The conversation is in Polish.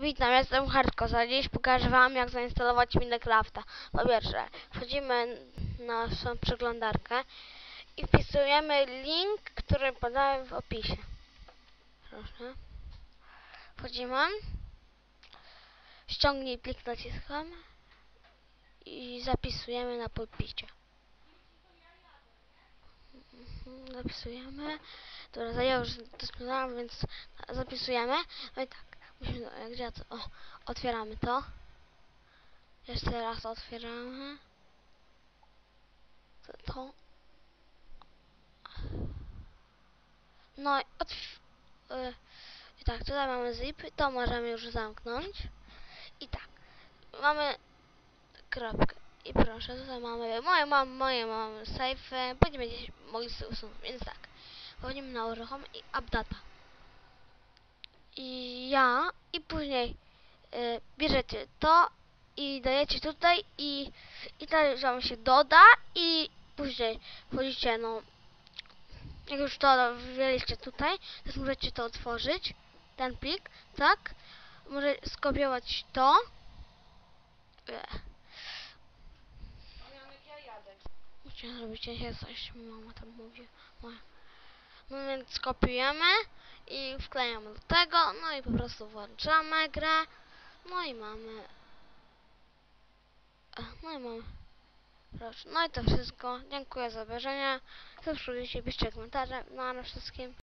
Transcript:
Witam, jestem Hardcore, a dziś pokażę wam jak zainstalować Minecrafta. Po pierwsze, wchodzimy na naszą przeglądarkę i wpisujemy link, który podałem w opisie. Proszę. Wchodzimy. Ściągnij plik naciskamy i zapisujemy na pulpicie. Mhm, Zapisujemy. Dobra, ja już to sprawdzałam, więc zapisujemy. No i tak, gdzie ja to, o, otwieramy to. Jeszcze raz otwieramy. To. to. No i otw... y, I tak, tutaj mamy zip, to możemy już zamknąć. I tak, mamy kropkę. I proszę, tutaj mamy, moje mam, moje mamy save, będziemy gdzieś mogli sobie usunąć, więc tak. Wchodzimy na uruchom i updata. I ja, i później y, bierzecie to i dajecie tutaj i, i dalej wam się doda i później wchodzicie, no, jak już to wzięliście tutaj, teraz możecie to otworzyć, ten plik, tak? Może skopiować to. Ech. Musiałem zrobić dzisiaj coś, mama tam mówi. Moja. No więc kopiujemy i wklejamy do tego, no i po prostu włączamy grę, no i mamy, Ech, no i mamy, proszę, no i to wszystko, dziękuję za obejrzenie, subskrybujcie, piszcie komentarze, no a na wszystkim.